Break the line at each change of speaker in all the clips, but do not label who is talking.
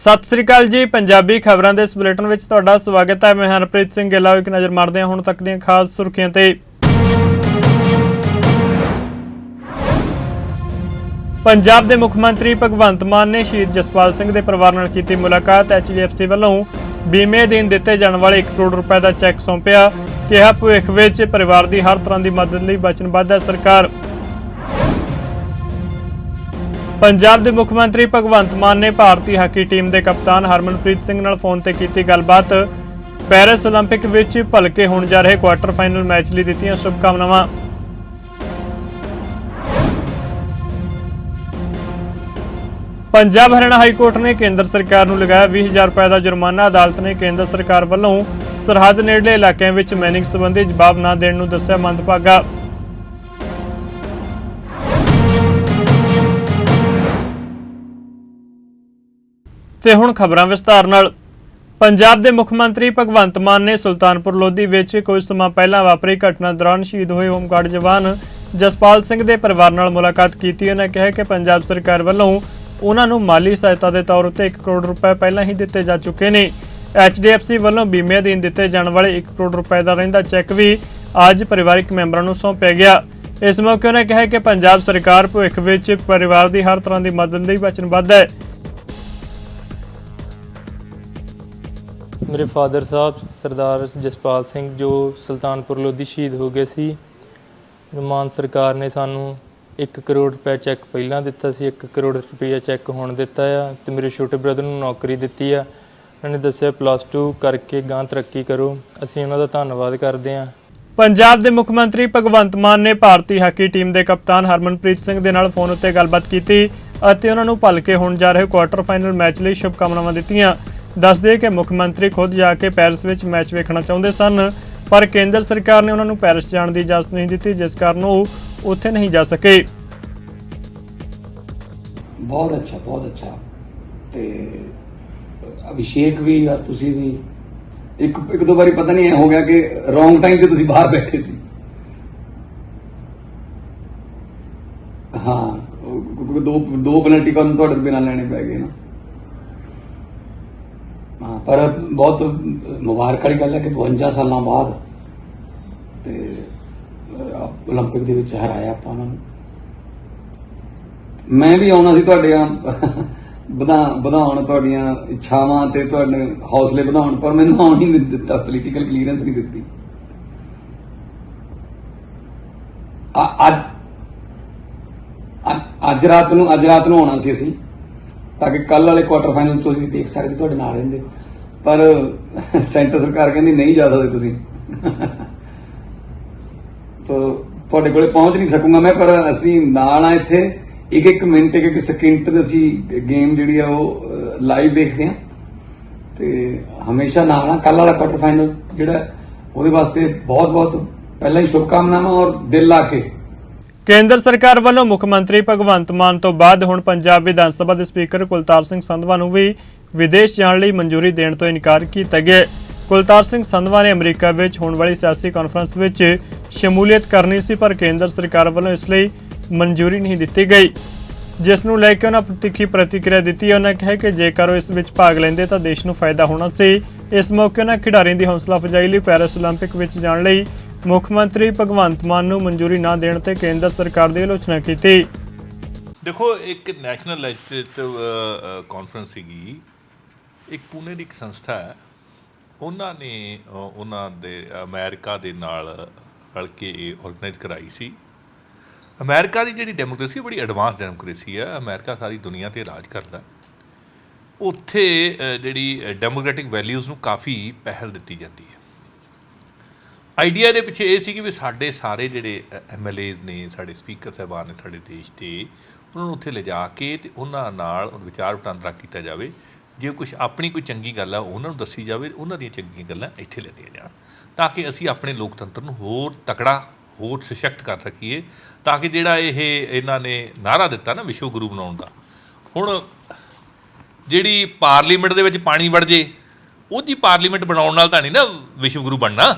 ਸਤਿ ਸ੍ਰੀ ਅਕਾਲ ਜੀ, ਪੰਜਾਬੀ ਖਬਰਾਂ ਦੇ ਇਸ ਬੁਲੇਟਿਨ ਵਿੱਚ ਤੁਹਾਡਾ ਸਵਾਗਤ ਹੈ। ਮੈਂ ਹਰਪ੍ਰੀਤ ਸਿੰਘ ਗਿੱਲਾ ਇੱਕ ਨਜ਼ਰ ਮਾਰਦੇ ਹਾਂ ਹੁਣ ਤੱਕ ਦੀਆਂ ਖਾਸ ਸੁਰਖੀਆਂ ਤੇ। ਪੰਜਾਬ ਦੇ ਮੁੱਖ ਮੰਤਰੀ ਭਗਵੰਤ ਮਾਨ ਨੇ ਸ਼ਹੀਦ ਜਸਪਾਲ ਸਿੰਘ ਦੇ ਪਰਿਵਾਰ ਨਾਲ ਕੀਤੀ ਮੁਲਾਕਾਤ। ਐਚਡੀਐਫਸੀ ਵੱਲੋਂ ਬੀਮੇ ਅਧੀਨ ਦਿੱਤੇ ਜਾਣ ਵਾਲੇ 1 ਕਰੋੜ ਰੁਪਏ ਦਾ ਚੈੱਕ ਸੌਂਪਿਆ। ਕਿਹਾ ਭਵਿੱਖ ਵਿੱਚ ਪਰਿਵਾਰ ਦੀ ਹਰ ਤਰ੍ਹਾਂ ਦੀ ਮਦਦ ਲਈ ਵਚਨਬੱਧ ਹੈ ਸਰਕਾਰ। ਪੰਜਾਬ ਦੇ ਮੁੱਖ ਮੰਤਰੀ ਭਗਵੰਤ ਮਾਨ ਨੇ ਭਾਰਤੀ ਹਾਕੀ ਟੀਮ ਦੇ ਕਪਤਾਨ ਹਰਮਨਪ੍ਰੀਤ ਸਿੰਘ ਨਾਲ ਫੋਨ ਤੇ ਕੀਤੀ ਗੱਲਬਾਤ ਪੈਰਿਸ 올림픽 ਵਿੱਚ ਭਲਕੇ ਹੋਣ ਜਾ ਰਹੇ ਕੁਆਰਟਰ ਫਾਈਨਲ ਮੈਚ ਲਈ ਦਿੱਤੀਆਂ ਸ਼ੁਭਕਾਮਨਾਵਾਂ ਪੰਜਾਬ ਹਰਿਆਣਾ ਹਾਈ ਕੋਰਟ ਨੇ ਕੇਂਦਰ ਸਰਕਾਰ ਨੂੰ ਲਗਾਇਆ 20000 ਰੁਪਏ ਦਾ ਜੁਰਮਾਨਾ ਅਦਾਲਤ ਨੇ ਕੇਂਦਰ ਸਰਕਾਰ ਵੱਲੋਂ ਸਰਹੱਦ ਨੇੜਲੇ ਇਲਾਕਿਆਂ ਵਿੱਚ ਮੈਨਿੰਗ ਸੰਬੰਧੀ ਜਵਾਬ ਨਾ ਦੇਣ ਨੂੰ ਦੱਸਿਆ ਮੰਦਭਾਗਾ ਤੇ ਹੁਣ ਖਬਰਾਂ ਵਿਸਤਾਰ ਨਾਲ। ਪੰਜਾਬ ਦੇ ਮੁੱਖ ਮੰਤਰੀ ਭਗਵੰਤ ਮਾਨ ਨੇ ਸੁਲਤਾਨਪੁਰ ਲੋਧੀ ਵਿੱਚ ਕੁਝ ਸਮਾਂ ਪਹਿਲਾਂ ਵਾਪਰੀ ਘਟਨਾ ਦੌਰਾਨ ਸ਼ਹੀਦ ਹੋਏ ਹੋਮਗਾਰਡ ਜਵਾਨ ਜਸਪਾਲ ਸਿੰਘ ਦੇ ਪਰਿਵਾਰ ਨਾਲ ਮੁਲਾਕਾਤ ਕੀਤੀ। ਉਹਨਾਂ ਕਿਹਾ ਕਿ ਪੰਜਾਬ ਸਰਕਾਰ ਵੱਲੋਂ ਉਹਨਾਂ ਨੂੰ ਮਾਲੀ ਸਹਾਇਤਾ ਦੇ ਤੌਰ ਉੱਤੇ 1 ਕਰੋੜ ਰੁਪਏ ਪਹਿਲਾਂ ਹੀ ਦਿੱਤੇ ਜਾ ਚੁੱਕੇ ਨੇ। HDFC ਵੱਲੋਂ ਬੀਮੇ ਅਧੀਨ ਦਿੱਤੇ ਜਾਣ ਵਾਲੇ 1 ਕਰੋੜ ਰੁਪਏ ਦਾ ਰਹਿੰਦਾ ਚੈੱਕ ਵੀ ਅੱਜ ਪਰਿਵਾਰਕ ਮੈਂਬਰਾਂ ਨੂੰ ਸੌਂਪਿਆ ਗਿਆ। ਇਸ ਮੌਕੇ ਉਹਨਾਂ ਕਿਹਾ ਕਿ ਪੰਜਾਬ ਸਰਕਾਰ ਭਵਿੱਖ ਵਿੱਚ ਪਰਿਵਾਰ ਦੀ ਹਰ ਤਰ੍ਹਾਂ ਦੀ ਮਦਦ ਲਈ ਵਚਨਬੱਧ ਹੈ।
ਮੇਰੇ ਫਾਦਰ ਸਾਹਿਬ, ਸਰਦਾਰ ਜਸਪਾਲ ਸਿੰਘ, ਜੋ ਸੁਲਤਾਨਪੁਰ ਲੋਧੀ ਸ਼ਹੀਦ ਹੋ ਗਏ ਸੀ, ਮਾਨ ਸਰਕਾਰ ਨੇ ਸਾਨੂੰ 1 ਕਰੋੜ ਰੁਪਏ ਚੈੱਕ ਪਹਿਲਾਂ ਦਿੱਤਾ ਸੀ 1 ਕਰੋੜ ਰੁਪਏ ਚੈੱਕ ਹੁਣ ਦਿੱਤਾ ਆ ਤੇ ਮੇਰੇ ਛੋਟੇ ਬ੍ਰਦਰ ਨੂੰ ਨੌਕਰੀ ਦਿੱਤੀ ਆ। ਉਹਨਾਂ ਨੇ ਦੱਸਿਆ ਪਲੱਸ 2 ਕਰਕੇ ਗਾਂ ਤਰੱਕੀ ਕਰੋ। ਅਸੀਂ ਉਹਨਾਂ ਦਾ ਧੰਨਵਾਦ ਕਰਦੇ ਹਾਂ।
ਪੰਜਾਬ ਦੇ ਮੁੱਖ ਮੰਤਰੀ ਭਗਵੰਤ ਮਾਨ ਨੇ ਭਾਰਤੀ ਹਾਕੀ ਟੀਮ ਦੇ ਕਪਤਾਨ ਹਰਮਨਪ੍ਰੀਤ ਸਿੰਘ ਦੇ ਨਾਲ ਫੋਨ ਉੱਤੇ ਗੱਲਬਾਤ ਕੀਤੀ ਅਤੇ ਉਹਨਾਂ ਨੂੰ ਭਲਕੇ ਹੋਣ ਜਾ ਰਹੇ ਕੁਆਟਰ ਫਾਈਨਲ ਮੈਚ ਲਈ ਸ਼ੁਭਕਾਮਨਾਵਾਂ ਦਿੱਤੀਆਂ। ਦੱਸਦੇ ਕਿ ਮੁੱਖ ਮੰਤਰੀ ਖੁਦ ਜਾ ਕੇ ਪੈਰਿਸ ਵਿੱਚ ਮੈਚ ਵੇਖਣਾ ਚਾਹੁੰਦੇ ਸਨ, ਪਰ ਕੇਂਦਰ ਸਰਕਾਰ ਨੇ ਉਹਨਾਂ ਨੂੰ ਪੈਰਿਸ ਜਾਣ ਦੀ ਇਜਾਜ਼ਤ ਨਹੀਂ ਦਿੱਤੀ, ਜਿਸ ਕਾਰਨ ਉਹ ਉੱਥੇ ਨਹੀਂ ਜਾ ਸਕੇ।
ਬਹੁਤ ਅੱਛਾ ਬਹੁਤ ਅੱਛਾ। ਤੇ ਅਭਿਸ਼ੇਕ ਵੀ ਔਰ ਤੁਸੀਂ ਵੀ, ਇੱਕ ਇੱਕ ਦੋ ਵਾਰੀ ਪਤਾ ਨਹੀਂ ਐ ਹੋ ਗਿਆ ਕਿ ਰੋਂਗ ਟਾਈਮ ਤੇ ਤੁਸੀਂ ਬਾਹਰ ਬੈਠੇ ਸੀ। ਹਾਂ ਦੋ ਦੋ ਪੈਨਲਟੀ ਕਾਰਨ ਤੁਹਾਡੇ ਬਿਨਾਂ ਲੈਣੇ ਪੈ ਗਏ ਨਾ। ਪਰ ਬਹੁਤ ਮੁਬਾਰਕ ਵਾਲੀ ਗੱਲ ਹੈ ਕਿ 52 ਸਾਲਾਂ ਬਾਅਦ ਤੇ ਅਹ, 올림픽 ਦੇ ਵਿੱਚ ਹਰਾਇਆ ਆਪਾਂ ਉਹਨਾਂ ਨੂੰ ਮੈਂ ਵੀ ਆਉਣਾ ਸੀ ਤੁਹਾਡੇ ਆ ਵਧਾ ਵਧਾਉਣ ਤੁਹਾਡੀਆਂ ਇੱਛਾਵਾਂ ਤੇ ਤੁਹਾਡੇ ਹੌਸਲੇ ਵਧਾਉਣ ਪਰ ਮੈਨੂੰ ਆਉਣ ਹੀ ਨਹੀਂ ਦਿੱਤਾ ਪੋਲੀਟੀਕਲ ਕਲੀਅਰੈਂਸ ਨਹੀਂ ਦਿੱਤੀ ਅ- ਅੱਜ ਅ- ਅੱਜ ਰਾਤ ਨੂੰ ਅੱਜ ਰਾਤ ਨੂੰ ਆਉਣਾ ਸੀ ਅਸੀਂ ਤਾਂ ਕਿ ਕੱਲ ਵਾਲੇ ਕੁਆਟਰ ਫਾਈਨਲ ਤੋਂ ਅਸੀਂ ਦੇਖ ਸਕਦੇ ਤੁਹਾਡੇ ਨਾਲ ਰਹਿੰਦੇ ਪਰ ਸੈਂਟਰ ਸਰਕਾਰ ਕਹਿੰਦੀ ਨਹੀਂ ਜਾ ਸਕਦੇ ਤੁਸੀਂ। ਤੋ ਤੁਹਾਡੇ ਕੋਲੇ ਪਹੁੰਚ ਨਹੀਂ ਸਕੂੰਗਾ ਮੈਂ ਪਰ ਅਸੀਂ ਨਾਲ ਆ ਇੱਥੇ। ਇੱਕ ਇੱਕ ਮਿੰਟ ਇੱਕ ਇੱਕ ਸਕਿੰਟ ਦੇ ਅਸੀਂ ਗੇਮ ਜਿਹੜੀ ਆ ਉਹ ਲਾਈਵ ਦੇਖਦੇ ਆ। ਤੇ ਹਮੇਸ਼ਾ ਨਾਲ ਆ ਕੱਲ ਵਾਲਾ ਕੁਆਟਰ ਫਾਈਨਲ ਜਿਹੜਾ ਹੈ, ਉਹਦੇ ਵਾਸਤੇ ਬਹੁਤ ਬਹੁਤ ਪਹਿਲਾਂ ਹੀ ਸ਼ੁਭਕਾਮਨਾਵਾਂ ਔਰ ਦਿਲ ਲਾ ਕੇ।
ਕੇਂਦਰ ਸਰਕਾਰ ਵੱਲੋਂ ਮੁੱਖ ਮੰਤਰੀ ਭਗਵੰਤ ਮਾਨ ਤੋਂ ਬਾਅਦ ਹੁਣ ਪੰਜਾਬ ਵਿਧਾਨ ਸਭਾ ਦੇ ਸਪੀਕਰ ਕੁਲਤਾਰ ਸਿੰਘ ਸੰਧਵਾ ਨੂੰ ਵੀ ਵਿਦੇਸ਼ ਜਾਣ ਲਈ ਮਨਜ਼ੂਰੀ ਦੇਣ ਤੋਂ ਇਨਕਾਰ ਕੀਤਾ ਗਿਆ ਹੈ। ਕੁਲਤਾਰ ਸਿੰਘ ਸੰਧਵਾ ਨੇ ਅਮਰੀਕਾ ਵਿੱਚ ਹੋਣ ਵਾਲੀ ਸਿਆਸੀ ਕਾਨਫਰੰਸ ਵਿੱਚ ਸ਼ਮੂਲੀਅਤ ਕਰਨੀ ਸੀ ਪਰ ਕੇਂਦਰ ਸਰਕਾਰ ਵੱਲੋਂ ਇਸ ਲਈ ਮਨਜ਼ੂਰੀ ਨਹੀਂ ਦਿੱਤੀ ਗਈ ਜਿਸ ਨੂੰ ਲੈ ਕੇ ਉਹਨਾਂ ਤਿੱਖੀ ਪ੍ਰਤੀਕਿਰਿਆ ਦਿੱਤੀ ਹੈ ਉਹਨਾਂ ਕਿਹਾ ਕਿ ਜੇਕਰ ਉਹ ਇਸ ਵਿੱਚ ਭਾਗ ਲੈਂਦੇ ਤਾਂ ਦੇਸ਼ ਨੂੰ ਫਾਇਦਾ ਹੋਣਾ ਸੀ ਇਸ ਮੌਕੇ ਉਹਨਾਂ ਖਿਡਾਰੀਆਂ ਦੀ ਹੌਸਲਾ ਅਫਜ਼ਾਈ ਲਈ ਪੈਰਿਸ 올림픽 ਵਿੱਚ ਜਾਣ ਲਈ ਮੁੱਖ ਮੰਤਰੀ ਭਗਵੰਤ ਮਾਨ ਨੂੰ ਮਨਜ਼ੂਰੀ ਨਾ ਦੇਣ ਤੇ ਕੇਂਦਰ ਸਰਕਾਰ ਦੀ ਆਲੋਚਨਾ ਕੀਤੀ
ਦੇਖੋ ਇੱਕ ਨੈਸ਼ਨਲ ਲੈਜਿਸਲੇਟਿਵ ਕਾਨਫਰੰਸ ਸੀਗੀ ਇੱਕ ਪੁਣੇ ਦੀ ਇੱਕ ਸੰਸਥਾ ਹੈ। ਉਹਨਾਂ ਨੇ ਉਹਨਾਂ ਦੇ ਅਮਰੀਕਾ ਦੇ ਨਾਲ ਰਲ ਕੇ ਆਰਗੇਨਾਈਜ਼ ਕਰਾਈ ਸੀ। ਅਮਰੀਕਾ ਦੀ ਜਿਹੜੀ ਡੈਮੋਕ੍ਰੇਸੀ ਬੜੀ ਐਡਵਾਂਸ ਡੈਮੋਕ੍ਰੇਸੀ ਹੈ। ਅਮਰੀਕਾ ਸਾਰੀ ਦੁਨੀਆ ਤੇ ਰਾਜ ਕਰਦਾ ਉੱਥੇ ਜਿਹੜੀ ਡੈਮੋਕ੍ਰੈਟਿਕ ਵੈਲਿਊਜ਼ ਨੂੰ ਕਾਫੀ ਪਹਿਲ ਦਿੱਤੀ ਜਾਂਦੀ ਹੈ। ਆਈਡੀਆ ਦੇ ਪਿੱਛੇ ਇਹ ਸੀ ਕਿ ਵੀ ਸਾਡੇ ਸਾਰੇ ਜਿਹੜੇ ਐਮਐਲਏਜ਼ ਨੇ, ਸਾਡੇ ਸਪੀਕਰ ਸਾਹਿਬਾਨ ਨੇ, ਸਾਡੇ ਦੇਸ਼ ਦੇ, ਉਹਨਾਂ ਨੂੰ ਉੱਥੇ ਲਿਜਾ ਕੇ ਤੇ ਉਹਨਾਂ ਨਾਲ ਵਿਚਾਰ ਵਟਾਂਦਰਾ ਕੀਤਾ ਜਾਵੇ। ਜੇ ਕੁਝ ਆਪਣੀ ਕੋਈ ਚੰਗੀ ਗੱਲ ਆ, ਉਹਨਾਂ ਨੂੰ ਦੱਸੀ ਜਾਵੇ, ਉਹਨਾਂ ਦੀਆਂ ਚੰਗੀਆਂ ਗੱਲਾਂ ਇੱਥੇ ਲਿਆਂਦੀਆਂ ਜਾਣ। ਤਾਂ ਕਿ ਅਸੀਂ ਆਪਣੇ ਲੋਕਤੰਤਰ ਨੂੰ ਹੋਰ ਤਕੜਾ, ਹੋਰ ਸਸ਼ਕਤ ਕਰ ਸਕੀਏ, ਤਾਂ ਕਿ ਜਿਹੜਾ ਇਹ ਇਹਨਾਂ ਨੇ ਨਾਰਾ ਦਿੱਤਾ ਨਾ ਵਿਸ਼ਵ ਗੁਰੂ ਬਣਾਉਣ ਦਾ, ਹੁਣ ਜਿਹੜੀ ਪਾਰਲੀਮੈਂਟ ਦੇ ਵਿੱਚ ਪਾਣੀ ਵੜ ਜੇ, ਉਹਦੀ ਪਾਰਲੀਮੈਂਟ ਬਣਾਉਣ ਨਾਲ ਤਾਂ ਨਹੀਂ ਨਾ ਵਿਸ਼ਵ ਗੁਰੂ ਬਣਨਾ।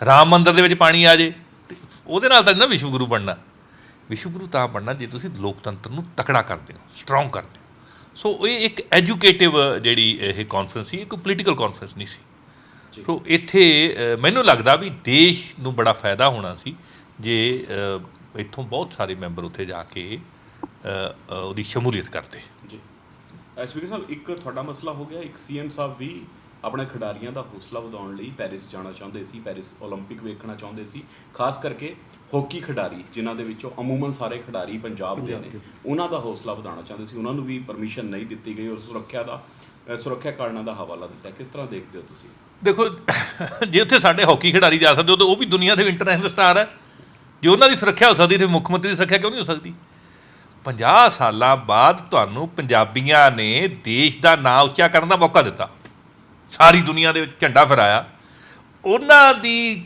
ਰਾਮ ਮੰਦਰ ਦੇ ਵਿੱਚ ਪਾਣੀ ਆ ਜੇ, ਤੇ ਉਹਦੇ ਨਾਲ ਤਾਂ ਨਹੀਂ ਨਾ ਵਿਸ਼ਵ ਗੁਰੂ ਬਣਨਾ। ਵਿਸ਼ਵ ਗੁਰੂ ਤਾਂ ਬਣਨਾ ਜੇ ਤੁਸੀਂ ਲੋਕਤੰਤਰ ਨੂੰ ਤਕੜਾ ਕਰਦੇ ਹੋ ਸਟਰੋਂਗ ਕਰਦੇ ਹੋ। ਸੋ ਇਹ ਇੱਕ ਐਜੂਕੇਟਿਵ ਜਿਹੜੀ ਇਹ ਕਾਨਫਰੰਸ ਸੀ ਇੱਕ ਪੋਲੀਟੀਕਲ ਕਾਨਫਰੰਸ ਨਹੀਂ ਸੀ ਸੋ ਇੱਥੇ ਅ, ਮੈਨੂੰ ਲੱਗਦਾ ਵੀ ਦੇਸ਼ ਨੂੰ ਬੜਾ ਫਾਇਦਾ ਹੋਣਾ ਸੀ ਜੇ ਅ, ਇੱਥੋਂ ਬਹੁਤ ਸਾਰੇ ਮੈਂਬਰ ਉੱਥੇ ਜਾ ਕੇ ਅ, ਅ, ਉਹਦੀ ਸ਼ਮੂਲੀਅਤ ਕਰਦੇ
ਜੀ ਐਸ਼ਵਰੀ ਸਾਹਿਬ ਇੱਕ ਤੁਹਾਡਾ ਮਸਲਾ ਹੋ ਗਿਆ ਇੱਕ ਸੀਐਮ ਸਾਹਿਬ ਵੀ ਆਪਣੇ ਖਿਡਾਰੀਆਂ ਦਾ ਹੌਸਲਾ ਵਧਾਉਣ ਲਈ ਪੈਰਿਸ ਜਾਣਾ ਚਾਹੁੰਦੇ ਸੀ ਪੈਰਿਸ 올림픽 ਵੇਖਣਾ ਚਾਹੁੰਦੇ ਸੀ ਖਾਸ ਕਰਕੇ ਹਾਕੀ ਖਿਡਾਰੀ ਜਿਨ੍ਹਾਂ ਦੇ ਵਿੱਚੋਂ ਅਮੂਮਨ ਸਾਰੇ ਖਿਡਾਰੀ ਪੰਜਾਬ ਦੇ ਨੇ। ਉਹਨਾਂ ਦਾ ਹੌਸਲਾ ਵਧਾਉਣਾ ਚਾਹੁੰਦੇ ਸੀ। ਉਹਨਾਂ ਨੂੰ ਵੀ ਪਰਮਿਸ਼ਨ ਨਹੀਂ ਦਿੱਤੀ ਗਈ ਔਰ ਸੁਰੱਖਿਆ ਦਾ ਸੁਰੱਖਿਆ ਕਾਰਨਾਂ ਦਾ ਹਵਾਲਾ ਦਿੱਤਾ। ਕਿਸ ਤਰ੍ਹਾਂ ਦੇਖਦੇ ਹੋ ਤੁਸੀਂ?
ਦੇਖੋ ਜੇ ਉੱਥੇ ਸਾਡੇ ਹਾਕੀ ਖਿਡਾਰੀ ਜਾ ਸਕਦੇ ਹੋ ਤਾਂ ਉਹ ਵੀ ਦੁਨੀਆ ਦੇ ਇੰਟਰਨੈਸ਼ਨਲ ਸਟਾਰ ਹੈ। ਜੇ ਉਹਨਾਂ ਦੀ ਸੁਰੱਖਿਆ ਹੋ ਸਕਦੀ ਤੇ ਮੁੱਖ ਮੰਤਰੀ ਦੀ ਸੁਰੱਖਿਆ ਕਿਉਂ ਨਹੀਂ ਹੋ ਸਕਦੀ? 50 ਸਾਲਾਂ ਬਾਅਦ ਤੁਹਾਨੂੰ ਪੰਜਾਬੀਆਂ ਨੇ ਦੇਸ਼ ਦਾ ਨਾਂ ਉੱਚਾ ਕਰਨ ਦਾ ਮੌਕਾ ਦਿੱਤਾ। ਸਾਰੀ ਦੁਨੀਆ ਦੇ ਵਿੱਚ ਝੰਡਾ ਫਹਿਰਾਇਆ। ਉਹਨਾਂ ਦੀ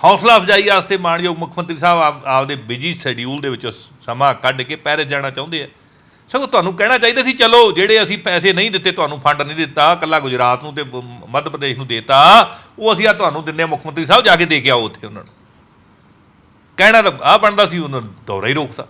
ਹੌਸਲਾ ਅਫਜ਼ਾਈ ਵਾਸਤੇ ਮਾਣਯੋਗ ਮੁੱਖ ਮੰਤਰੀ ਸਾਹਿਬ ਆਪਦੇ ਬਿਜ਼ੀ ਸ਼ੈਡਿਊਲ ਦੇ ਵਿੱਚੋਂ ਸਮਾਂ ਕੱਢ ਕੇ ਪੈਰਿਸ ਜਾਣਾ ਚਾਹੁੰਦੇ ਆ। ਸਗੋਂ ਤੁਹਾਨੂੰ ਕਹਿਣਾ ਚਾਹੀਦਾ ਸੀ, ਚਲੋ ਜਿਹੜੇ ਅਸੀਂ ਪੈਸੇ ਨਹੀਂ ਦਿੱਤੇ, ਤੁਹਾਨੂੰ ਫੰਡ ਨਹੀਂ ਦਿੱਤਾ, ਕੱਲਾ ਗੁਜਰਾਤ ਨੂੰ ਤੇ ਮੱਧ ਪ੍ਰਦੇਸ਼ ਨੂੰ ਦੇਤਾ, ਉਹ ਅਸੀਂ ਆ ਤੁਹਾਨੂੰ ਦਿੰਨੇ ਆ, ਮੁੱਖ ਮੰਤਰੀ ਸਾਹਿਬ ਜਾ ਕੇ ਦੇ ਕੇ ਆਓ ਉੱਥੇ ਉਹਨਾਂ ਨੂੰ। ਕਹਿਣਾ ਤਾਂ ਆ ਬਣਦਾ ਸੀ, ਉਹਨਾਂ ਨੂੰ ਦੌਰਾ ਹੀ ਰੋਕਤਾ।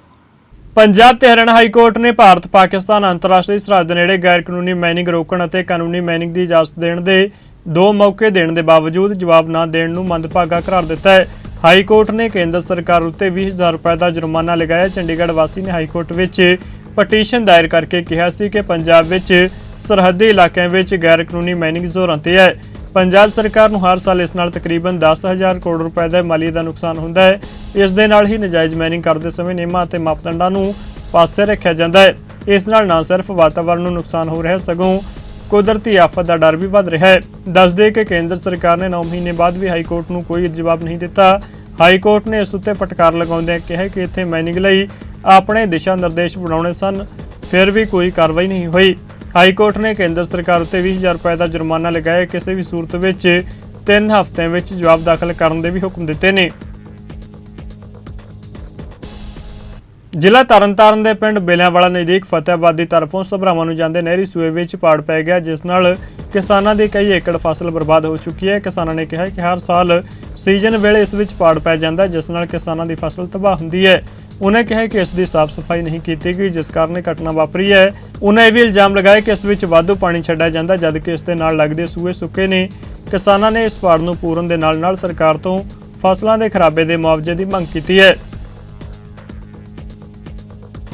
ਪੰਜਾਬ ਤੇ ਹਰਿਆਣਾ ਹਾਈ ਕੋਰਟ ਨੇ ਭਾਰਤ ਪਾਕਿਸਤਾਨ ਅੰਤਰਰਾਸ਼ਟਰੀ ਸਰਹੱਦ ਦੇ ਨੇੜੇ ਗੈਰ ਕਾਨੂੰਨੀ ਮਾਈਨਿੰਗ ਰੋਕਣ ਅਤੇ ਕਾਨੂੰਨੀ ਮਾਈਨਿੰਗ ਦੀ ਇਜਾਜ਼ਤ ਦੇਣ ਦੇ ਦੋ ਮੌਕੇ ਦੇਣ ਦੇ ਬਾਵਜੂਦ ਜਵਾਬ ਨਾ ਦੇਣ ਨੂੰ ਮੰਦਭਾਗਾ ਕਰਾਰ ਦਿੱਤਾ ਹੈ। ਹਾਈ ਕੋਰਟ ਨੇ ਕੇਂਦਰ ਸਰਕਾਰ ਉੱਤੇ 20000 ਰੁਪਏ ਦਾ ਜੁਰਮਾਨਾ ਲਗਾਇਆ। ਚੰਡੀਗੜ੍ਹ ਵਾਸੀ ਨੇ ਹਾਈ ਕੋਰਟ ਵਿੱਚ ਪਟੀਸ਼ਨ ਦਾਇਰ ਕਰਕੇ ਕਿਹਾ ਸੀ ਕਿ ਪੰਜਾਬ ਵਿੱਚ ਸਰਹੱਦੀ ਇਲਾਕਿਆਂ ਵਿੱਚ ਗੈਰ ਕਾਨੂੰਨੀ ਮਾਈਨਿੰਗ ਜ਼ੋਰਾਂ ਤੇ ਹੈ। ਪੰਜਾਬ ਸਰਕਾਰ ਨੂੰ ਹਰ ਸਾਲ ਇਸ ਨਾਲ ਤਕਰੀਬਨ 10000 ਕਰੋੜ ਰੁਪਏ ਦਾ ਮਾਲੀ ਦਾ ਨੁਕਸਾਨ ਹੁੰਦਾ ਹੈ। ਇਸ ਦੇ ਨਾਲ ਹੀ ਨਜਾਇਜ਼ ਮਾਈਨਿੰਗ ਕਰਦੇ ਸਮੇਂ ਨਿਯਮਾਂ ਅਤੇ ਮਾਪਦੰਡਾਂ ਨੂੰ ਪਾਸੇ ਰੱਖਿਆ ਜਾਂਦਾ ਹੈ। ਇਸ ਨਾਲ ਨਾ ਸਿਰਫ ਵਾਤਾਵਰਣ ਨੂੰ ਨੁਕਸਾਨ ਹੋ ਰਿਹਾ, ਸਗੋਂ ਕੁਦਰਤੀ ਆਫਤ ਦਾ ਡਰ ਵੀ ਵੱਧ ਰਿਹਾ ਹੈ। ਦੱਸਦੇ ਕਿ ਕੇਂਦਰ ਸਰਕਾਰ ਨੇ 9 ਮਹੀਨੇ ਬਾਅਦ ਵੀ ਹਾਈ ਕੋਰਟ ਨੂੰ ਕੋਈ ਜਵਾਬ ਨਹੀਂ ਦਿੱਤਾ। ਹਾਈ ਕੋਰਟ ਨੇ ਇਸ ਉੱਤੇ ਪਟਕਾਰ ਲਗਾਉਂਦਿਆਂ ਕਿਹਾ ਕਿ ਇੱਥੇ ਮਾਈਨਿੰਗ ਲਈ ਆਪਣੇ ਦਿਸ਼ਾ ਨਿਰਦੇਸ਼ ਬਣਾਉਣੇ ਸਨ। ਫਿਰ ਵੀ ਕੋਈ ਕਾਰਵਾਈ ਨਹੀਂ ਹੋਈ। ਹਾਈ ਕੋਰਟ ਨੇ ਕੇਂਦਰ ਸਰਕਾਰ ਉੱਤੇ 20000 ਰੁਪਏ ਦਾ ਜੁਰਮਾਨਾ ਲਗਾਇਆ। ਕਿਸੇ ਵੀ ਸੂਰਤ ਵਿੱਚ 3 ਹਫ਼ਤਿਆਂ ਵਿੱਚ ਜਵਾਬ ਦਾਖਲ ਕਰਨ ਦੇ ਵੀ ਹੁਕਮ ਦਿੱਤੇ ਨੇ। ਜ਼ਿਲ੍ਹਾ ਤਰਨਤਾਰਨ ਦੇ ਪਿੰਡ ਬੇਲਿਆਂਵਾਲਾ ਨਜ਼ਦੀਕ ਫਤਿਹਾਬਾਦ ਦੀ ਤਰਫੋਂ ਸਭਰਾਵਾਂ ਨੂੰ ਜਾਂਦੇ ਨਹਿਰੀ ਸੂਏ ਵਿੱਚ ਪਾੜ ਪੈ ਗਿਆ, ਜਿਸ ਨਾਲ ਕਿਸਾਨਾਂ ਦੀ ਕਈ ਏਕੜ ਫਸਲ ਬਰਬਾਦ ਹੋ ਚੁੱਕੀ ਹੈ। ਕਿਸਾਨਾਂ ਨੇ ਕਿਹਾ ਕਿ ਹਰ ਸਾਲ ਸੀਜ਼ਨ ਵੇਲੇ ਇਸ ਵਿੱਚ ਪਾੜ ਪੈ ਜਾਂਦਾ, ਜਿਸ ਨਾਲ ਕਿਸਾਨਾਂ ਦੀ ਫਸਲ ਤਬਾਹ ਹੁੰਦੀ ਹੈ। ਉਹਨਾਂ ਕਿਹਾ ਕਿ ਇਸ ਦੀ ਸਾਫ਼ ਸਫ਼ਾਈ ਨਹੀਂ ਕੀਤੀ ਗਈ, ਜਿਸ ਕਾਰਨ ਇਹ ਘਟਨਾ ਵਾਪਰੀ ਹੈ। ਉਹਨਾਂ ਇਹ ਵੀ ਇਲਜ਼ਾਮ ਲਗਾਇਆ ਕਿ ਇਸ ਵਿੱਚ ਵਾਧੂ ਪਾਣੀ ਛੱਡਿਆ ਜਾਂਦਾ, ਜਦਕਿ ਇਸ ਦੇ ਨਾਲ ਲੱਗਦੇ ਸੂਏ ਸੁੱਕੇ ਨੇ। ਕਿਸਾਨਾਂ ਨੇ ਇਸ ਪਾੜ ਨੂੰ ਪੂਰਨ ਦੇ ਨਾਲ ਨਾਲ ਸਰਕਾਰ ਤੋਂ ਫਸਲਾਂ ਦੇ ਖਰਾਬੇ ਦੇ ਮੁਆਵਜ਼ੇ ਦੀ ਮੰਗ ਕੀਤੀ ਹੈ।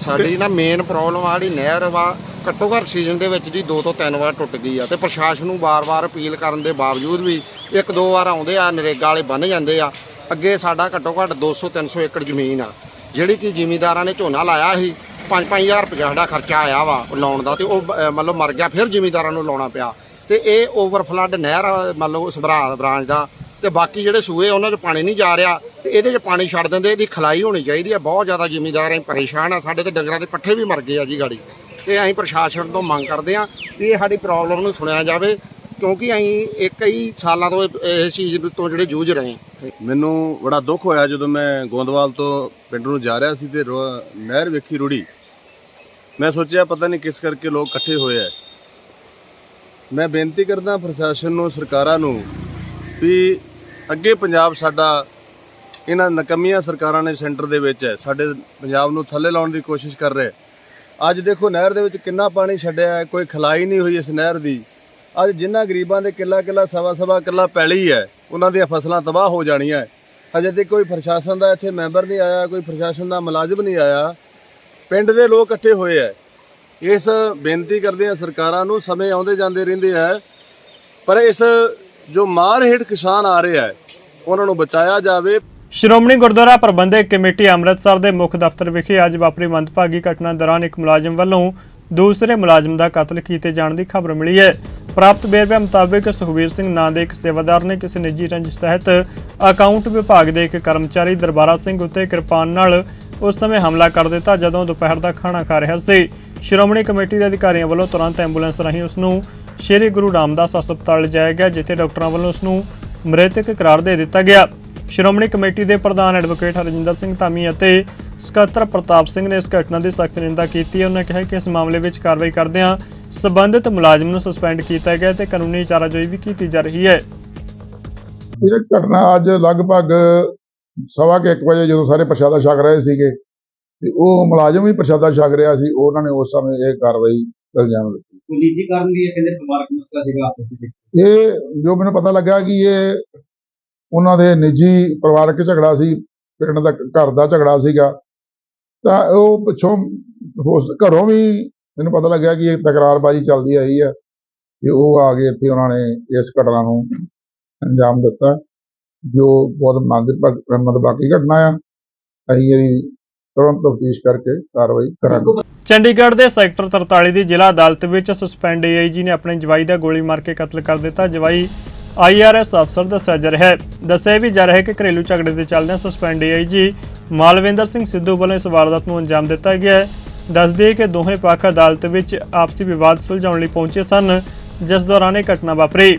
ਸਾਡੀ ਨਾ ਮੇਨ ਪ੍ਰੋਬਲਮ ਆ ਜਿਹੜੀ ਨਹਿਰ ਵਾ ਘੱਟੋ ਘੱਟ ਸੀਜ਼ਨ ਦੇ ਵਿੱਚ ਜੀ ਦੋ ਤੋਂ ਤਿੰਨ ਵਾਰ ਟੁੱਟ ਗਈ ਆ ਤੇ ਪ੍ਰਸ਼ਾਸਨ ਨੂੰ ਵਾਰ-ਵਾਰ ਅਪੀਲ ਕਰਨ ਦੇ ਬਾਵਜੂਦ ਵੀ ਇੱਕ ਦੋ ਵਾਰ ਆਉਂਦੇ ਆ ਨਰੇਗਾ ਵਾਲੇ ਬੰਨ ਜਾਂਦੇ ਆ। ਅੱਗੇ ਸਾਡਾ ਘੱਟੋ ਘੱਟ 200 300 ਏਕੜ ਜ਼ਮੀਨ ਆ। ਜਿਹੜੀ ਕਿ ਜ਼ਿਮੀਂਦਾਰਾਂ ਨੇ ਝੋਨਾ ਲਾਇਆ ਸੀ 5-5000 ਰੁਪਏ ਸਾਡਾ ਖਰਚਾ ਆਇਆ ਵਾ ਲਾਉਣ ਦਾ ਤੇ ਉਹ ਮਤਲਬ ਮਰ ਗਿਆ ਫਿਰ ਜ਼ਿਮੀਂਦਾਰਾਂ ਨੂੰ ਲਾਉਣਾ ਪਿਆ। ਤੇ ਇਹ ਓਵਰਫਲੱਡ ਨਹਿਰ ਆ, ਮਤਲਬ ਸਭਰਾ ਬ੍ਰਾਂਚ ਦਾ ਤੇ ਬਾਕੀ ਜਿਹੜੇ ਸੂਏ ਆ, ਉਹਨਾਂ 'ਚ ਪਾਣੀ ਨਹੀਂ ਜਾ ਰਿਹਾ। ਤੇ ਇਹਦੇ 'ਚ ਪਾਣੀ ਛੱਡ ਦਿੰਦੇ, ਇਹਦੀ ਖਲਾਈ ਹੋਣੀ ਚਾਹੀਦੀ ਹੈ ਬਹੁਤ ਜ਼ਿਆਦਾ ਜ਼ਿਮੀਦਾਰ ਅਸੀਂ ਪਰੇਸ਼ਾਨ ਆ, ਸਾਡੇ ਤੇ ਡੰਗਰਾਂ ਦੇ ਪੱਠੇ ਵੀ ਮਰ ਗਏ ਆ ਜੀ ਗਾੜੀ। ਤੇ ਅਸੀਂ ਪ੍ਰਸ਼ਾਸਨ ਤੋਂ ਮੰਗ ਕਰਦੇ ਆ ਕਿ ਇਹ ਸਾਡੀ ਪ੍ਰੋਬਲਮ ਨੂੰ ਸੁਣਿਆ ਜਾਵੇ, ਕਿਉਂਕਿ ਅਸੀਂ ਇਹ ਕਈ ਸਾਲਾਂ ਤੋਂ ਇਹ- ਇਸ ਚੀਜ਼ ਤੋਂ ਜਿਹੜੇ ਜੂਝ ਰਹੇ ਹਾਂ
ਮੈਨੂੰ ਬੜਾ ਦੁੱਖ ਹੋਇਆ ਜਦੋਂ ਮੈਂ ਗੋਂਦਵਾਲ ਤੋਂ ਪਿੰਡ ਨੂੰ ਜਾ ਰਿਹਾ ਸੀ ਤੇ ਰੋ- ਨਹਿਰ ਵੇਖੀ ਰੁੜੀ। ਮੈਂ ਸੋਚਿਆ ਪਤਾ ਨਹੀਂ ਕਿਸ ਕਰਕੇ ਲੋਕ ਇਕੱਠੇ ਹੋਏ ਐ ਮੈਂ ਬੇਨਤੀ ਕਰਦਾ ਪ੍ਰਸ਼ਾਸਨ ਨੂੰ, ਸਰਕਾਰਾਂ ਨੂੰ ਵੀ ਅੱਗੇ ਪੰਜਾਬ ਸਾਡਾ ਇਹਨਾਂ ਨਕਮੀਆਂ ਸਰਕਾਰਾਂ ਨੇ ਸੈਂਟਰ ਦੇ ਵਿੱਚ ਹੈ ਸਾਡੇ ਪੰਜਾਬ ਨੂੰ ਥੱਲੇ ਲਾਉਣ ਦੀ ਕੋਸ਼ਿਸ਼ ਕਰ ਰਹੇ। ਅੱਜ ਦੇਖੋ ਨਹਿਰ ਦੇ ਵਿੱਚ ਕਿੰਨਾ ਪਾਣੀ ਛੱਡਿਆ ਹੈ, ਕੋਈ ਖਲਾਈ ਨਹੀਂ ਹੋਈ ਇਸ ਨਹਿਰ ਦੀ। ਅੱਜ ਜਿਨ੍ਹਾਂ ਗਰੀਬਾਂ ਦੇ ਕਿੱਲਾ ਕਿੱਲਾ, ਸਵਾ ਸਵਾ ਕਿੱਲਾ ਪੈਲੀ ਹੈ, ਉਹਨਾਂ ਦੀਆਂ ਫਸਲਾਂ ਤਬਾਹ ਹੋ ਜਾਣੀਆਂ ਅਜੇ ਤੱਕ ਕੋਈ ਪ੍ਰਸ਼ਾਸਨ ਦਾ ਇੱਥੇ ਮੈਂਬਰ ਨਹੀਂ ਆਇਆ, ਕੋਈ ਪ੍ਰਸ਼ਾਸਨ ਦਾ ਮੁਲਾਜ਼ਮ ਨਹੀਂ ਆਇਆ। ਪਿੰਡ ਦੇ ਲੋਕ ਇਕੱਠੇ ਹੋਏ ਐ ਇਸ ਬੇਨਤੀ ਕਰਦੇ ਆ ਸਰਕਾਰਾਂ ਨੂੰ, ਸਮੇਂ ਆਉਂਦੇ ਜਾਂਦੇ ਰਹਿੰਦੇ ਆ ਪਰ ਇਸ ਜੋ ਮਾਰ ਹੇਠ ਕਿਸਾਨ ਆ ਰਿਹਾ ਆ ਉਹਨਾਂ ਨੂੰ ਬਚਾਇਆ ਜਾਵੇ।
ਸ਼੍ਰੋਮਣੀ ਗੁਰਦੁਆਰਾ ਪ੍ਰਬੰਧਕ ਕਮੇਟੀ ਅੰਮ੍ਰਿਤਸਰ ਦੇ ਮੁੱਖ ਦਫ਼ਤਰ ਵਿਖੇ ਅੱਜ ਵਾਪਰੀ ਮੰਦਭਾਗੀ ਘਟਨਾ ਦੌਰਾਨ ਇੱਕ ਮੁਲਾਜ਼ਮ ਵੱਲੋਂ ਦੂਸਰੇ ਮੁਲਾਜ਼ਮ ਦਾ ਕਤਲ ਕੀਤੇ ਜਾਣ ਦੀ ਖਬਰ ਮਿਲੀ ਹੈ। ਪ੍ਰਾਪਤ ਵੇਰਵੇ ਮੁਤਾਬਕ ਸੁਖਵੀਰ ਸਿੰਘ ਨਾਂ ਦੇ ਇੱਕ ਸੇਵਾਦਾਰ ਨੇ ਕਿਸੇ ਨਿੱਜੀ ਰੰਜਿਸ਼ ਤਹਿਤ ਅਕਾਊਂਟ ਵਿਭਾਗ ਦੇ ਇੱਕ ਕਰਮਚਾਰੀ ਦਰਬਾਰਾ ਸਿੰਘ ਉੱਤੇ ਕਿਰਪਾਨ ਨਾਲ ਉਸ ਸਮੇਂ ਹਮਲਾ ਕਰ ਦਿੱਤਾ ਜਦੋਂ ਦੁਪਹਿਰ ਦਾ ਖਾਣਾ ਖਾ ਰਿਹਾ ਸੀ। ਸ਼੍ਰੋਮਣੀ ਕਮੇਟੀ ਦੇ ਅਧਿਕਾਰੀਆਂ ਵੱਲੋਂ ਤੁਰੰਤ ਐਂਬੂਲੈਂਸ ਰਾਹੀਂ ਉਸ ਨੂੰ ਸ਼੍ਰੀ ਗੁਰੂ ਰਾਮਦਾਸ ਹਸਪਤਾਲ ਲਿਜਾਇਆ ਗਿਆ, ਜਿੱਥੇ ਡਾਕਟਰਾਂ ਵੱਲੋਂ ਉਸ ਨੂੰ ਮ੍ਰਿਤਕ ਕਰਾਰ ਦੇ ਦਿੱਤਾ ਗਿਆ। ਸ਼੍ਰੋਮਣੀ ਕਮੇਟੀ ਦੇ ਪ੍ਰਧਾਨ ਐਡਵੋਕੇਟ ਹਰਜਿੰਦਰ ਸਿੰਘ ਧਾਮੀ ਅਤੇ ਸਕੱਤਰ ਪ੍ਰਤਾਪ ਸਿੰਘ ਨੇ ਇਸ ਘਟਨਾ ਦੀ ਸਖਤ ਨਿੰਦਾ ਕੀਤੀ। ਹੈ ਉਹਨਾਂ ਕਿਹਾ ਕਿ ਇਸ ਮਾਮਲੇ ਵਿੱਚ ਕਾਰਵਾਈ ਕਰਦਿਆਂ ਸਬੰਧਿਤ ਮੁਲਾਜ਼ਮ ਨੂੰ ਸਸਪੈਂਡ ਕੀਤਾ ਗਿਆ ਤੇ ਕਾਨੂੰਨੀ ਚਾਰਾਜੋਈ ਵੀ ਕੀਤੀ ਜਾ ਰਹੀ ਹੈ।
ਇਹ ਘਟਨਾ ਅੱਜ ਲਗਭਗ ਸਵਾ ਕੁ ਇੱਕ ਵਜੇ ਜਦੋਂ ਸਾਰੇ ਪ੍ਰਸ਼ਾਦਾ ਛਕ ਰਹੇ ਸੀਗੇ ਤੇ ਉਹ ਮੁਲਾਜ਼ਮ ਵੀ ਪ੍ਰਸ਼ਾਦਾ ਛਕ ਰਿਹਾ ਸੀ ਉਹਨਾਂ ਨੇ ਉਸ ਸਮੇਂ ਇਹ ਕਾਰਵਾਈ ਇਲਜ਼ਾਮ ਲੱਗੇ
ਕੋਈ ਨਿੱਜੀ ਕਾਰਨ ਵੀ ਇਹ ਕਹਿੰਦੇ ਪਰਿਵਾਰਕ ਮਸਲਾ ਸੀਗਾ ਆਪਸ ਵਿੱਚ?
ਇਹ ਜੋ ਮੈਨੂੰ ਪਤਾ ਲੱਗਾ ਕਿ ਇਹ ਉਹਨਾਂ ਦੇ ਨਿੱਜੀ ਪਰਿਵਾਰਕ ਝਗੜਾ ਸੀ, ਪਿੰਡ ਦਾ ਘਰ ਦਾ ਝਗੜਾ ਸੀਗਾ। ਤਾਂ ਉਹ ਪਿੱਛੋਂ ਘਰੋਂ ਵੀ ਮੈਨੂੰ ਪਤਾ ਲੱਗਿਆ ਕਿ ਇਹ ਤਕਰਾਰਬਾਜ਼ੀ ਚੱਲਦੀ ਆਈ ਹੈ ਤੇ ਉਹ ਆ ਕੇ ਇੱਥੇ ਉਹਨਾਂ ਨੇ ਇਸ ਘਟਨਾ ਨੂੰ ਅੰਜਾਮ ਦਿੱਤਾ, ਜੋ ਬਹੁਤ ਮੰਦ ਘਟਨਾ ਆ। ਅਸੀਂ ਇਹਦੀ ਤੁਰੰਤ ਤਫਤੀਸ਼ ਕਰਕੇ ਕਾਰਵਾਈ ਕਰਾਂਗੇ।
ਚੰਡੀਗੜ੍ਹ ਦੇ ਸੈਕਟਰ 43 ਦੀ ਜ਼ਿਲ੍ਹਾ ਅਦਾਲਤ ਵਿੱਚ ਸਸਪੈਂਡ ਏਆਈਜੀ ਨੇ ਆਪਣੇ ਜਵਾਈ ਦਾ ਗੋਲੀ ਮਾਰ ਕੇ ਕਤਲ ਕਰ ਦਿੱਤਾ। ਜਵਾਈ ਆਈਆਰਐਸ ਅਫਸਰ ਦੱਸਿਆ ਜਾ ਰਿਹਾ ਹੈ। ਦੱਸਿਆ ਵੀ ਜਾ ਰਿਹਾ ਹੈ ਕਿ ਘਰੇਲੂ ਝਗੜੇ ਦੇ ਚੱਲਦਿਆਂ ਸਸਪੈਂਡ ਏਆਈਜੀ ਮਾਲਵਿੰਦਰ ਸਿੰਘ ਸਿੱਧੂ ਵੱਲੋਂ ਇਸ ਵਾਰਦਾਤ ਨੂੰ ਅੰਜਾਮ ਦਿੱਤਾ ਗਿਆ ਹੈ। ਦੱਸਦੇ ਕਿ ਦੋਹੇ ਪੱਖ ਅਦਾਲਤ ਵਿੱਚ ਆਪਸੀ ਵਿਵਾਦ ਸੁਲਝਾਉਣ ਲਈ ਪਹੁੰਚੇ ਸਨ, ਜਿਸ ਦੌਰਾਨ ਇਹ ਘਟਨਾ ਵਾਪਰੀ।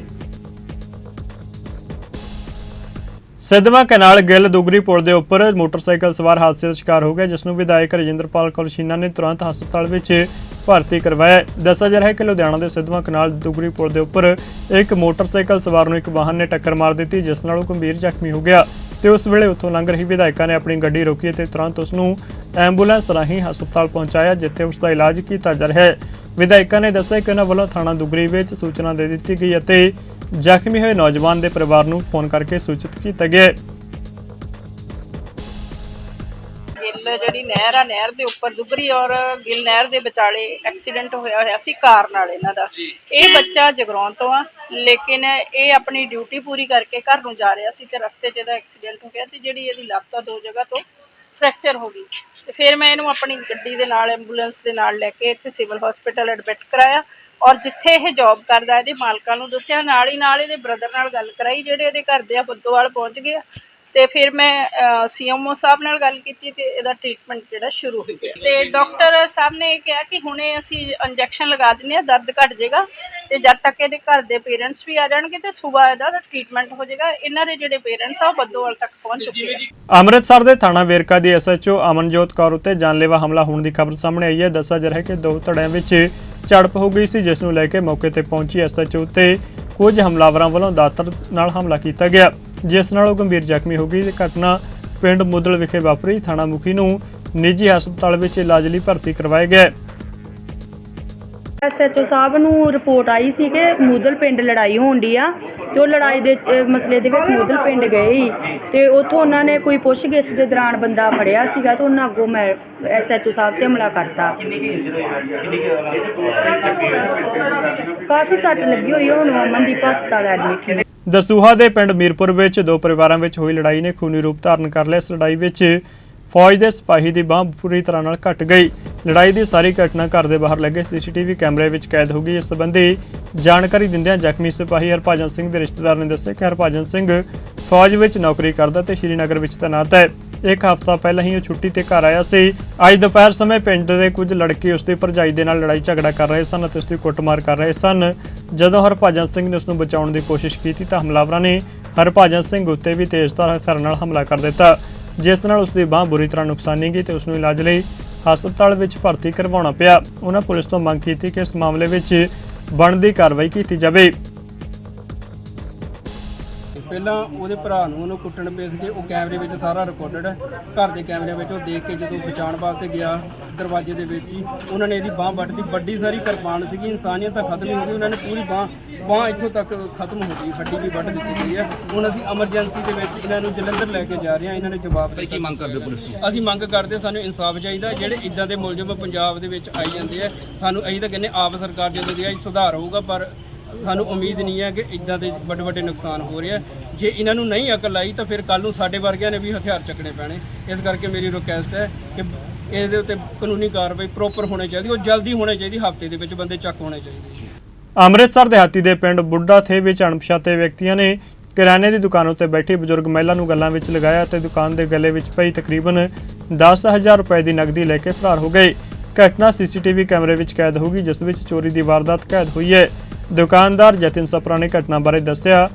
ਸਿੱਧਵਾਂ ਕਨਾਲ ਗਿੱਲ ਦੁਗਰੀ ਪੁਲ ਦੇ ਉੱਪਰ ਮੋਟਰਸਾਈਕਲ ਸਵਾਰ ਹਾਦਸੇ ਦਾ ਸ਼ਿਕਾਰ ਹੋ ਗਿਆ, ਜਿਸ ਨੂੰ ਵਿਧਾਇਕ ਰਜਿੰਦਰਪਾਲ ਕੌਰਸ਼ੀਨਾ ਨੇ ਤੁਰੰਤ ਹਸਪਤਾਲ ਵਿੱਚ ਭਰਤੀ ਕਰਵਾਇਆ। ਦੱਸਿਆ ਜਾ ਰਿਹਾ ਹੈ ਕਿ ਲੁਧਿਆਣਾ ਦੇ ਸਿੱਧਵਾਂ ਕਨਾਲ ਦੁਗਰੀ ਪੁਲ ਦੇ ਉੱਪਰ ਇੱਕ ਮੋਟਰਸਾਈਕਲ ਸਵਾਰ ਨੂੰ ਇੱਕ ਵਾਹਨ ਨੇ ਟੱਕਰ ਮਾਰ ਦਿੱਤੀ, ਜਿਸ ਨਾਲ ਉਹ ਗੰਭੀਰ ਜ਼ਖਮੀ ਹੋ ਗਿਆ ਤੇ ਉਸ ਵੇਲੇ ਉੱਥੋਂ ਲੰਘ ਰਹੀ ਵਿਧਾਇਕਾਂ ਨੇ ਆਪਣੀ ਗੱਡੀ ਰੋਕੀ ਅਤੇ ਤੁਰੰਤ ਉਸ ਨੂੰ ਐਂਬੂਲੈਂਸ ਰਾਹੀਂ ਹਸਪਤਾਲ ਪਹੁੰਚਾਇਆ, ਜਿੱਥੇ ਉਸ ਦਾ ਇਲਾਜ ਕੀਤਾ ਜਾ ਰਿਹਾ ਹੈ। ਵਿਧਾਇਕਾਂ ਨੇ ਦੱਸਿਆ ਕਿ ਉਹਨਾਂ ਵੱਲੋਂ ਥਾਣਾ ਦੁਗਰੀ ਵਿੱਚ ਸੂਚਨਾ ਦੇ ਦਿੱਤੀ ਗਈ ਅਤੇ ਜ਼ਖਮੀ ਹੋਏ ਨੌਜਵਾਨ ਦੇ ਪਰਿਵਾਰ ਨੂੰ ਫੋਨ ਕਰਕੇ ਸੂਚਿਤ ਕੀਤਾ ਗਿਆ ਹੈ।
ਗਿੱਲ ਜਿਹੜੀ ਨਹਿਰ ਆ, ਨਹਿਰ ਦੇ ਉੱਪਰ ਦੁਗਰੀ ਔਰ ਗਿੱਲ ਨਹਿਰ ਦੇ ਵਿਚਾਲੇ ਐਕਸੀਡੈਂਟ ਹੋਇਆ ਹੋਇਆ ਸੀ ਕਾਰ ਨਾਲ ਇਹਨਾਂ ਦਾ। ਇਹ ਬੱਚਾ ਜਗਰਾਉਂ ਤੋਂ ਆ, ਲੇਕਿਨ ਇਹ ਆਪਣੀ ਡਿਊਟੀ ਪੂਰੀ ਕਰਕੇ ਘਰ ਨੂੰ ਜਾ ਰਿਹਾ ਸੀ ਤੇ ਰਸਤੇ 'ਚ ਇਹਦਾ ਐਕਸੀਡੈਂਟ ਹੋ ਗਿਆ ਤੇ ਜਿਹੜੀ ਇਹਦੀ ਲੱਤ ਆ ਦੋ ਜਗ੍ਹਾ ਤੋਂ ਫ੍ਰੈਕਚਰ ਹੋ ਗਈ। ਤੇ ਫਿਰ ਮੈਂ ਇਹਨੂੰ ਆਪਣੀ ਗੱਡੀ ਦੇ ਨਾਲ, ਐਂਬੂਲੈਂਸ ਦੇ ਨਾਲ ਲੈ ਕੇ ਇੱਥੇ ਸਿਵਲ ਹਸਪੀਟਲ ਐਡਮਿਟ ਕਰਾਇਆ। ਔਰ ਜਿੱਥੇ ਇਹ ਜੌਬ ਕਰਦਾ, ਇਹਦੇ ਮਾਲਕਾਂ ਨੂੰ ਦੱਸਿਆ, ਨਾਲ ਹੀ ਨਾਲ ਇਹਦੇ ਬ੍ਰਦਰ ਨਾਲ ਗੱਲ ਕਰਾਈ, ਜਿਹੜੇ ਇਹਦੇ ਘਰ ਦੇ ਆ ਬੁੱਧਵਾਲ ਪਹੁੰਚ ਗਏ ਆ। ਤੇ ਫਿਰ ਮੈਂ ਸੀਐਮਓ ਸਾਹਿਬ ਨਾਲ ਗੱਲ ਕੀਤੀ ਤੇ ਇਹਦਾ ਟ੍ਰੀਟਮੈਂਟ ਜਿਹੜਾ ਸ਼ੁਰੂ ਹੋ ਗਿਆ। ਤੇ ਡਾਕਟਰ ਸਾਹਿਬ ਨੇ ਕਿਹਾ ਕਿ ਹੁਣੇ ਅਸੀਂ ਇੰਜੈਕਸ਼ਨ ਲਗਾ ਦਿੰਦੇ ਆ ਦਰਦ ਘਟ ਜਾਏਗਾ ਤੇ ਜਦ ਤੱਕ ਇਹਦੇ ਘਰ ਦੇ ਪੇਰੈਂਟਸ ਵੀ ਆ ਜਾਣਗੇ ਤੇ ਸਵੇਰ ਇਹਦਾ ਟ੍ਰੀਟਮੈਂਟ ਹੋ ਜਾਏਗਾ। ਇਹਨਾਂ ਦੇ ਜਿਹੜੇ ਪੇਰੈਂਟਸ ਆ, ਉਹ ਬੱਦੋਵਾਲ ਤੱਕ ਪਹੁੰਚ ਚੁੱਕੇ ਆ।
ਅੰਮ੍ਰਿਤਸਰ ਦੇ ਥਾਣਾ ਵੇਰਕਾ ਦੀ ਐਸਐਚਓ ਅਮਨਜੋਤ ਕੌਰ ਉੱਤੇ ਜਾਨਲੇਵਾ ਹਮਲਾ ਹੋਣ ਦੀ ਖਬਰ ਸਾਹਮਣੇ ਆਈ ਹੈ। ਦੱਸਿਆ ਜਾ ਰਿਹਾ ਹੈ ਕਿ ਦੋ ਧੜਿਆਂ ਵਿੱਚ ਝੜਪ ਹੋ ਗਈ ਸੀ, ਜਿਸ ਨੂੰ ਲੈ ਕੇ ਮੌਕੇ ਤੇ ਪਹੁੰਚੀ ਐਸਐਚਓ ਤੇ ਕੁਝ ਹਮਲਾਵਰਾਂ ਵੱਲੋਂ ਦਾਤਰ ਨਾਲ ਹਮਲਾ ਕੀਤਾ ਗਿਆ। ਜਿਸ ਨਾਲ ਉਹ ਗੰਭੀਰ ਜ਼ਖਮੀ ਹੋ ਗਈ। ਤੇ ਘਟਨਾ ਪਿੰਡ ਮੁੱਦਲ ਵਿਖੇ ਵਾਪਰੀ। ਥਾਣਾ ਮੁਖੀ ਨੂੰ ਨਿੱਜੀ ਹਸਪਤਾਲ ਵਿੱਚ ਇਲਾਜ ਲਈ ਭਰਤੀ ਕਰਵਾਇਆ ਗਿਆ।
ਐਸਐਚਓ ਸਾਹਿਬ ਨੂੰ ਰਿਪੋਰਟ ਆਈ ਸੀ ਕਿ ਮੂਦਲ ਪਿੰਡ ਲੜਾਈ ਹੋਣ ਦੀ ਆ ਤੇ ਉਹ ਲੜਾਈ ਦੇ ਅਹ, ਮਸਲੇ ਦੇ ਵਿੱਚ ਮੂਦਲ ਪਿੰਡ ਗਏ ਸੀ। ਤੇ ਉੱਥੋਂ ਉਹਨਾਂ ਨੇ ਕੋਈ ਪੁੱਛਗਿੱਛ ਦੇ ਦੌਰਾਨ ਬੰਦਾ ਫੜਿਆ ਸੀਗਾ ਤੇ ਉਹਨਾਂ ਅੱਗੋਂ ਮੈਂ ਐਸਐਚਓ ਸਾਹਿਬ ਤੇ ਹਮਲਾ ਕਰਤਾ। ਕਾਫੀ ਸੱਟ ਲੱਗੀ ਹੋਈ ਆ, ਹੁਣ ਉਹ ਅਮਨਦੀਪ ਹਸਪਤਾਲ ਐਡਮਿਟ ਨੇ।
ਦਸੂਹਾ ਦੇ ਪਿੰਡ ਮੀਰਪੁਰ ਵਿੱਚ ਦੋ ਪਰਿਵਾਰਾਂ ਵਿੱਚ ਹੋਈ ਲੜਾਈ ਨੇ ਖੂਨੀ ਰੂਪ ਧਾਰਨ ਕਰ ਲਿਆ। ਇਸ ਲੜਾਈ ਵਿੱਚ ਫੌਜ ਦੇ ਸਿਪਾਹੀ ਦੀ ਬਾਂਹ ਪੂਰੀ ਤਰ੍ਹਾਂ ਨਾਲ ਘਟ ਗਈ। ਲੜਾਈ ਦੀ ਸਾਰੀ ਘਟਨਾ ਘਰ ਦੇ ਬਾਹਰ ਲੱਗੇ ਸੀਸੀਟੀਵੀ ਕੈਮਰੇ ਵਿੱਚ ਕੈਦ ਹੋ ਗਈ। ਇਸ ਸੰਬੰਧੀ ਜਾਣਕਾਰੀ ਦਿੰਦਿਆਂ ਜ਼ਖਮੀ ਸਿਪਾਹੀ ਹਰਭਜਨ ਸਿੰਘ ਦੇ ਰਿਸ਼ਤੇਦਾਰ ਨੇ ਦੱਸਿਆ ਕਿ ਹਰਭਜਨ ਸਿੰਘ ਫੌਜ ਵਿੱਚ ਨੌਕਰੀ ਕਰਦਾ ਤੇ ਸ਼੍ਰੀਨਗਰ ਵਿੱਚ ਤੈਨਾਤ ਹੈ। ਇੱਕ ਹਫ਼ਤਾ ਪਹਿਲਾਂ ਹੀ ਉਹ ਛੁੱਟੀ ਤੇ ਘਰ ਆਇਆ ਸੀ। ਅੱਜ ਦੁਪਹਿਰ ਸਮੇਂ ਪਿੰਡ ਦੇ ਕੁਝ ਲੜਕੇ ਉਸ ਦੀ ਭਰਜਾਈ ਦੇ ਨਾਲ ਲੜਾਈ ਝਗੜਾ ਕਰ ਰਹੇ ਸਨ ਅਤੇ ਉਸ ਦੀ ਕੁੱਟਮਾਰ ਕਰ ਰਹੇ ਸਨ। ਜਦੋਂ ਹਰਭਜਨ ਸਿੰਘ ਨੇ ਉਸ ਨੂੰ ਬਚਾਉਣ ਦੀ ਕੋਸ਼ਿਸ਼ ਕੀਤੀ ਤਾਂ ਹਮਲਾਵਰਾਂ ਨੇ ਹਰਭਜਨ ਸਿੰਘ ਉੱਤੇ ਵੀ ਤੇਜ਼ਧਾਰ ਹਥਿਆਰਾਂ ਨਾਲ ਹਮਲਾ ਕਰ ਦਿੱਤਾ। ਜਿਸ ਨਾਲ ਉਸ ਦੀ ਬਾਹ ਬੁਰੀ ਤਰ੍ਹਾਂ ਨੁਕਸਾਨੀ ਗਈ ਤੇ ਉਸ ਨੂੰ ਇਲਾਜ ਲਈ ਹਸਪਤਾਲ ਵਿੱਚ ਭਰਤੀ ਕਰਵਾਉਣਾ ਪਿਆ। ਉਹਨਾਂ ਪੁਲਿਸ ਤੋਂ ਮੰਗ ਕੀਤੀ ਕਿ ਇਸ ਮਾਮਲੇ ਵਿੱਚ ਬਣਦੀ ਕਾਰਵਾਈ ਕੀਤੀ ਜਾਵੇ।
ਪਹਿਲਾਂ ਉਹਦੇ ਭਰਾ ਨੂੰ ਉਹਨੂੰ ਕੁੱਟਣ ਪਏ ਸੀਗੇ। ਉਹ ਕੈਮਰੇ ਵਿੱਚ ਸਾਰਾ ਰਿਕਾਰਡਡ ਹੈ। ਘਰ ਦੇ ਕੈਮਰੇ ਵਿੱਚ ਉਹ ਦੇਖ ਕੇ ਜਦੋਂ ਬਚਾਉਣ ਵਾਸਤੇ ਗਿਆ ਦਰਵਾਜ਼ੇ ਦੇ ਵਿੱਚ ਹੀ ਉਹਨਾਂ ਨੇ ਇਹਦੀ ਬਾਹ ਵੱਢਦੀ ਵੱਡੀ ਸਾਰੀ ਕਿਰਪਾਨ ਸੀਗੀ। ਇਨਸਾਨੀਅਤ ਤਾਂ ਖਤਮ ਹੀ ਹੋ ਗਈ। ਉਹਨਾਂ ਨੇ ਪੂਰੀ ਬਾਹ ਬਾਹ ਇੱਥੋਂ ਤੱਕ ਖਤਮ ਹੋ ਗਈ। ਹੱਡੀ ਵੀ ਵੱਢ ਦਿੱਤੀ ਗਈ ਹੈ। ਹੁਣ ਅਸੀਂ ਐਮਰਜੈਂਸੀ ਦੇ ਵਿੱਚ ਇਹਨਾਂ ਨੂੰ ਜਲੰਧਰ ਲੈ ਕੇ ਜਾ ਰਹੇ ਹਾਂ। ਇਹਨਾਂ ਨੇ ਜਵਾਬ ਦਿੱਤਾ ਕੀ ਮੰਗ ਕਰਦੇ ਪੁਲਿਸ ਤੋਂ? ਅਸੀਂ ਮੰਗ ਕਰਦੇ ਸਾਨੂੰ ਇਨਸਾਫ ਚਾਹੀਦਾ। ਜਿਹੜੇ ਇਦਾਂ ਦੇ ਮੁਲਜ਼ਮ ਪੰਜਾਬ ਦੇ ਵਿੱਚ ਆਈ ਜਾਂਦੇ ਆ ਸਾਨੂੰ ਅਸੀਂ ਤਾਂ ਕਹਿੰਦੇ ਆਪ ਸਰਕਾਰ ਜਦੋਂ ਦੀ ਆਈ ਸੁਧਾਰ ਹੋਊਗਾ ਪਰ ਸਾਨੂੰ ਉਮੀਦ ਨਹੀਂ ਹੈ ਕਿ ਇਦਾਂ ਦੇ ਵੱਡੇ ਵੱਡੇ ਨੁਕਸਾਨ ਹੋ ਰਹੇ ਜੇ ਇਹਨਾਂ ਨੂੰ ਨਹੀਂ ਅਕਲ ਆਈ ਤਾਂ ਫਿਰ ਕੱਲ ਨੂੰ ਸਾਡੇ ਵਰਗਿਆਂ ਨੇ ਵੀ ਹਥਿਆਰ ਚੱਕਣੇ ਪੈਣੇ। ਇਸ ਕਰਕੇ ਮੇਰੀ ਰਿਕੁਐਸਟ ਹੈ ਕਿ ਇਹਦੇ ਉੱਤੇ ਕਾਨੂੰਨੀ ਕਾਰਵਾਈ ਪ੍ਰੋਪਰ ਹੋਣੀ ਚਾਹੀਦੀ, ਉਹ ਜਲਦੀ ਹੋਣੀ ਚਾਹੀਦੀ, ਹਫ਼ਤੇ ਦੇ ਵਿੱਚ ਬੰਦੇ ਚੱਕ ਹੋਣੇ ਚਾਹੀਦੇ
ਅੰਮ੍ਰਿਤਸਰ ਦੇਹਾਤੀ ਦੇ ਪਿੰਡ ਬੁੱਢਾ ਥੇ ਵਿੱਚ ਅਣਪਛਾਤੇ ਵਿਅਕਤੀਆਂ ਨੇ ਕਿਰਾਣੇ ਦੀ ਦੁਕਾਨ ਉੱਤੇ ਬੈਠੀ ਬਜ਼ੁਰਗ ਮਹਿਲਾ ਨੂੰ ਗੱਲਾਂ ਵਿੱਚ ਲਗਾਇਆ ਤੇ ਦੁਕਾਨ ਦੇ ਗਲੇ ਵਿੱਚ ਪਈ ਤਕਰੀਬਨ 10000 ਰੁਪਏ ਦੀ ਨਕਦੀ ਲੈ ਕੇ ਫਰਾਰ ਹੋ ਗਏ। ਘਟਨਾ ਸੀਸੀਟੀਵੀ ਕੈਮਰੇ ਵਿੱਚ ਕੈਦ ਹੋ ਗਈ, ਜਿਸ ਵਿੱਚ ਚੋਰੀ ਦੀ ਵਾਰਦਾਤ ਕੈਦ ਹੋਈ ਹੈ। ਦੁਕਾਨਦਾਰ ਜਤਿਨ ਸਪਰਾ ਨੇ ਘਟਨਾ ਬਾਰੇ ਦੱਸਿਆ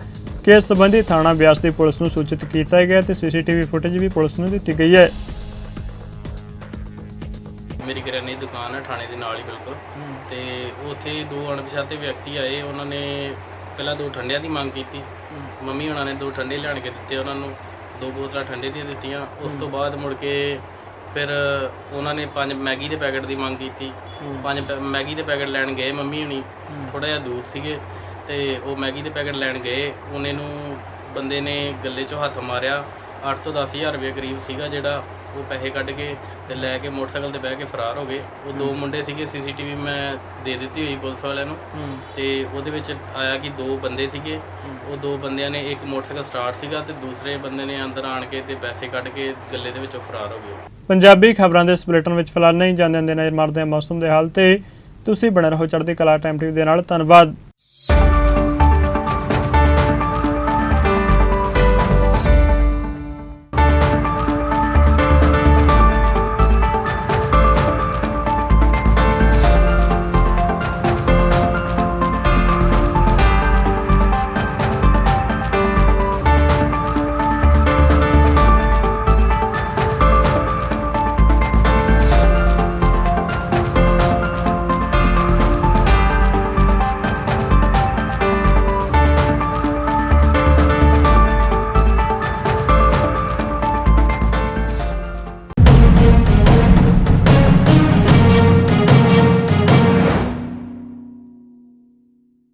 ਕਿ ਇਸ ਸੰਬੰਧੀ ਥਾਣਾ ਬਿਆਸ ਦੀ ਪੁਲਿਸ ਨੂੰ ਸੂਚਿਤ ਕੀਤਾ ਗਿਆ ਤੇ ਸੀਸੀਟੀਵੀ ਫੁਟੇਜ ਵੀ ਪੁਲਿਸ ਨੂੰ ਦਿੱਤੀ ਗਈ ਹੈ।
ਮੇਰੀ ਕਰਿਆਨੇ ਦੀ ਦੁਕਾਨ ਹੈ ਥਾਣੇ ਦੇ ਨਾਲ ਹੀ ਬਿਲਕੁਲ। ਤੇ ਉੱਥੇ ਦੋ ਅਣਪਛਾਤੇ ਵਿਅਕਤੀ ਆਏ ਉਹਨਾਂ ਨੇ ਪਹਿਲਾਂ ਦੋ ਠੰਡਿਆਂ ਦੀ ਮੰਗ ਕੀਤੀ। ਮੰਮੀ ਉਹਨਾਂ ਨੇ ਦੋ ਠੰਡੇ ਲਿਆਣ ਕੇ ਦਿੱਤੇ ਉਹਨਾਂ ਨੂੰ ਦੋ ਬੋਤਲਾਂ ਠੰਡੇ ਦੀਆਂ ਦਿੱਤੀਆਂ। ਉਸ ਤੋਂ ਬਾਅਦ ਮੁੜ ਕੇ ਫਿਰ ਉਹਨਾਂ ਨੇ ਪੰਜ ਮੈਗੀ ਦੇ ਪੈਕਟ ਦੀ ਮੰਗ ਕੀਤੀ। ਪੰਜ ਪੈ- ਮੈਗੀ ਦੇ ਪੈਕਟ ਲੈਣ ਗਏ ਮੰਮੀ ਹੁਣੀ। ਥੋੜਾ ਜਿਹਾ ਦੂਰ ਸੀਗੇ ਤੇ ਉਹ ਮੈਗੀ ਦੇ ਪੈਕਟ ਲੈਣ ਗਏ। ਉਹਨੇ ਨੂੰ ਬੰਦੇ ਨੇ ਗੱਲੇ 'ਚੋਂ ਹੱਥ ਮਾਰਿਆ। 8 ਤੋਂ 10000 ਰੁਪਏ ਕਰੀਬ ਸੀਗਾ ਜਿਹੜਾ ਉਹ ਪੈਸੇ ਕੱਢ ਕੇ ਤੇ ਲੈ ਕੇ ਮੋਟਰਸਾਈਕਲ ਤੇ ਬਹਿ ਕੇ ਫਰਾਰ ਹੋ ਗਏ। ਉਹ ਦੋ ਮੁੰਡੇ ਸੀਗੇ ਸੀਸੀਟੀਵੀ ਮੈਂ ਦੇ ਦਿੱਤੀ ਹੋਈ ਪੁਲਿਸ ਵਾਲਿਆਂ ਨੂੰ। ਤੇ ਉਹਦੇ ਵਿੱਚ ਆਇਆ ਕਿ ਦੋ ਬੰਦੇ ਸੀਗੇ। ਉਹ ਦੋ ਬੰਦਿਆਂ ਨੇ ਇੱਕ ਮੋਟਰਸਾਈਕਲ ਸਟਾਰਟ ਸੀਗਾ ਤੇ ਦੂਸਰੇ ਬੰਦੇ ਨੇ ਅੰਦਰ ਆਣ ਕੇ ਤੇ ਪੈਸੇ ਕੱਢ ਕੇ ਗੱਲੇ ਦੇ ਵਿੱਚੋਂ ਫਰਾਰ ਹੋ ਗਏ।
ਪੰਜਾਬੀ ਖਬਰਾਂ ਦੇ ਇਸ ਬੁਲੇਟਿਨ ਵਿੱਚ ਫਿਲਹਾਲ ਨਹੀਂ ਜਾਂਦੇ ਦੇ ਨਜ਼ਰ ਮਾਰਦੇ ਹਾਂ ਮੌਸਮ ਦੇ ਹਾਲ ਤੇ। ਤੁਸੀਂ ਬਣੇ ਰਹੋ ਚੜ੍ਹਦੀ ਕਲਾ ਟਾਈਮ ਟੀਵੀ ਦੇ ਨਾਲ। ਧੰਨਵਾਦ।